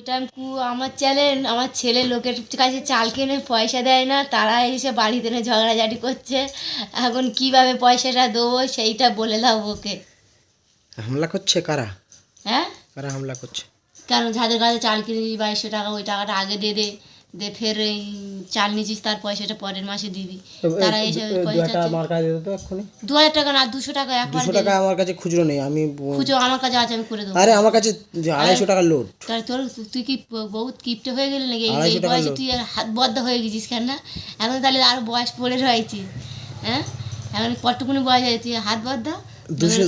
এটা আমি কু- আমার চ্যানেল আমার ছেলে লোকের কাছে চাল কিনে পয়সা দেয় না তারা এসে বাড়িতে না ঝগড়াঝাটি করছে। এখন কীভাবে পয়সাটা দেবো সেইটা বলে দাও ওকে। হামলা করছে কারা? হ্যাঁ? কারা হামলা করছে? কেন? যাদের কাছে চাল কিনে দিই বাইশশো টাকা ওই টাকাটা আগে দিয়ে দে। দে ফের এই চাল নিয়েছিস তার পয়সাটা পরের মাসে দিবি। তারা এসে পয়সা আমার কাছে দিতে এক্ষুনি। দু হাজার টাকা না দুশো টাকা একবার দুশো টাকা আমার কাছে খুচরো নেই আমি খুঁজো আমার কাছে আছে আমি করে দেবো। আরে আমার কাছে আড়াইশো টাকার লোড তাহলে তোর তুই কি বহুত কিপটে হয়ে গেলি নাকি? এই- টাকা বয়সে তুই হাত বদ্ধ হয়ে গেছিস কেন না? এখন তাহলে আরও বয়স পড়ে রয়েছে। হ্যাঁ? এখন কতটুকুনি বয়স আছে তুই হাত বদ্ধ? দুশো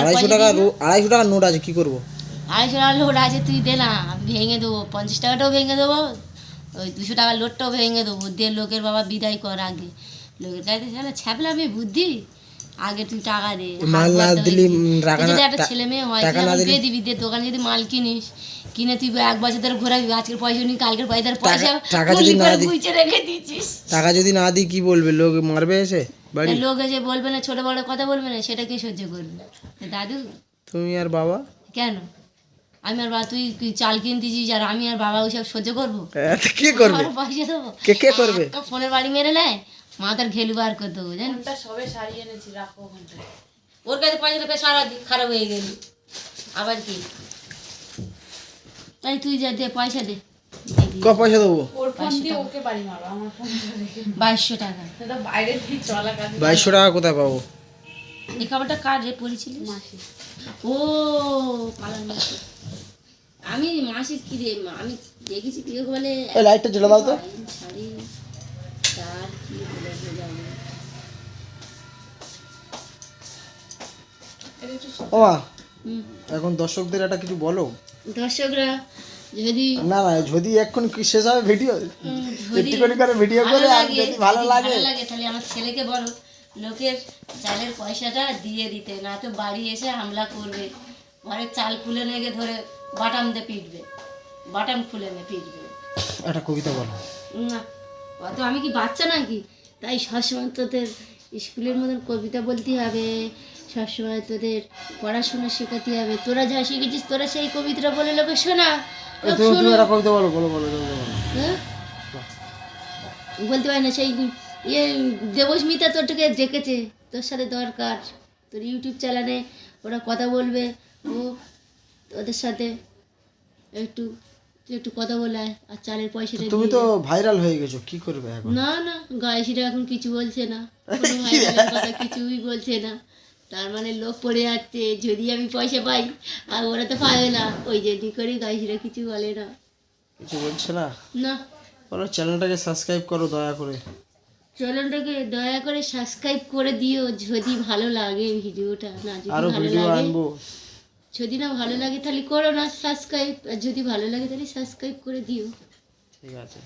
আড়াইশো টাকা দিয়ে আড়াইশো টাকার নোট আছে কি করব? আড়াইশো টাকার লোড আছে তুই দে না ভেঙে দেবো। পঞ্চাশ টাকাটাও ভেঙে দেবো। ওই দুশো টাকার লোডটাও ভেঙে দেবো। দিয়ে লোকের বাবা বিদায় কর আগে। লোকের কাছে ছাড়া ছ্যাপলামি বুদ্ধি? আগে তুই টাকা দে। যদি একটা ছেলে মেয়ে হয় দিয়ে দিবি দিয়ে দোকানে যদি মাল কিনিস কিনে তুই এক বছর ধরে ঘোরাবি আজকের পয়সা নিই কালকের পয়সার পয়সা টাকা যদি না দিই- রেখে দিচ্ছিস টাকা যদি না দিই কি বলবে? লোক মারবে এসে বাড়ি? লোক এসে বলবে না ছোট বড় কথা বলবে না সেটা কে সহ্য করবে? দাদু তুমি আর বাবা? কেন? আমি আর বাবা তুই চাল কিনতেছিস আর আমি আর বাবা ওইসব সহ্য করব? এত কে করবে? পয়সা দেবো। কে কে করবে? ফোনের বাড়ি মেরে নেয় মাথার ঘেলু বার করে দেবো জানিস? ওর কাছে পয়সা রেখে সারা খারাপ হয়ে গেল। আবার কি? তাই তুই যা দে পয়সা দে। ক পয়সা দেবো? বাইশশো টাকা। বাইশশো টাকা। কোথায় পাবো? এই খাবারটা কার রে পড়েছিলিস ও পালান আমি মাসির কি রে আমি দেখেছি কি বলে লাইটটা জ্বলে দাও তো। শাড়ি তার কি বলে বোঝাবো ও এখন দর্শকদের একটা কিছু বলো। দর্শকরা যদি না না যদি এখন কি শেষ হবে ভিডিও যদি একটুখানি করে ভিডিও করে আর যদি ভালো লাগে। ভালো লাগে তাহলে আমার ছেলেকে বলো লোকের চালের পয়সাটা দিয়ে দিতে না তো বাড়ি এসে হামলা করবে। ঘরের চাল খুলে নেগে ধরে বাটাম দিয়ে পিটবে। বাটাম খুলে নে পিটবে। একটা কবিতা বলো। না অত আমি কি বাচ্চা নাকি? তাই সবসময় তোদের স্কুলের মতন কবিতা বলতে হবে সবসময় তোদের পড়াশোনা শেখাতে হবে। তোরা যা শিখেছিস তোরা সেই কবিতাটা বলে লোকে শোনা। তুমি একটা কবিতা বলো বলো বলো হ্যাঁ? বলতে পারি না সেই ইয়ে দেবস্মিতা তোরটাকে ডেকেছে। তোর সাথে দরকার। তোর ইউটিউব চ্যানেলে ওরা কথা বলবে। ও ওদের সাথে একটু একটু কথা বলে আয়, আর চালের পয়সাটা তুমি দিয়ে তো ভাইরাল হয়ে গেছো কি করবে এখন? না না গায়েসিরা এখন কিছু বলছে না। কোনো ভাইরালের কথা কিছুই বলছে না। তার মানে লোক পড়ে যাচ্ছে যদি আমি পয়সা পাই আর ওরা তো পাবে না। ওই যে জন্যই করে গায়েসিরা কিছু বলে না। কিছু বলছে না? না। বলো চ্যানেলটাকে সাবস্ক্রাইব করো দয়া করে। চ্যানেলটাকে দয়া করে সাবস্ক্রাইব করে দিও যদি ভালো লাগে ভিডিওটা। না যদি আরও ভালো ভিডিও লাগে আনব। যদি না ভালো লাগে তাহলে করো না সাবস্ক্রাইব আর যদি ভালো লাগে তাহলে সাবস্ক্রাইব করে দিও। ঠিক আছে।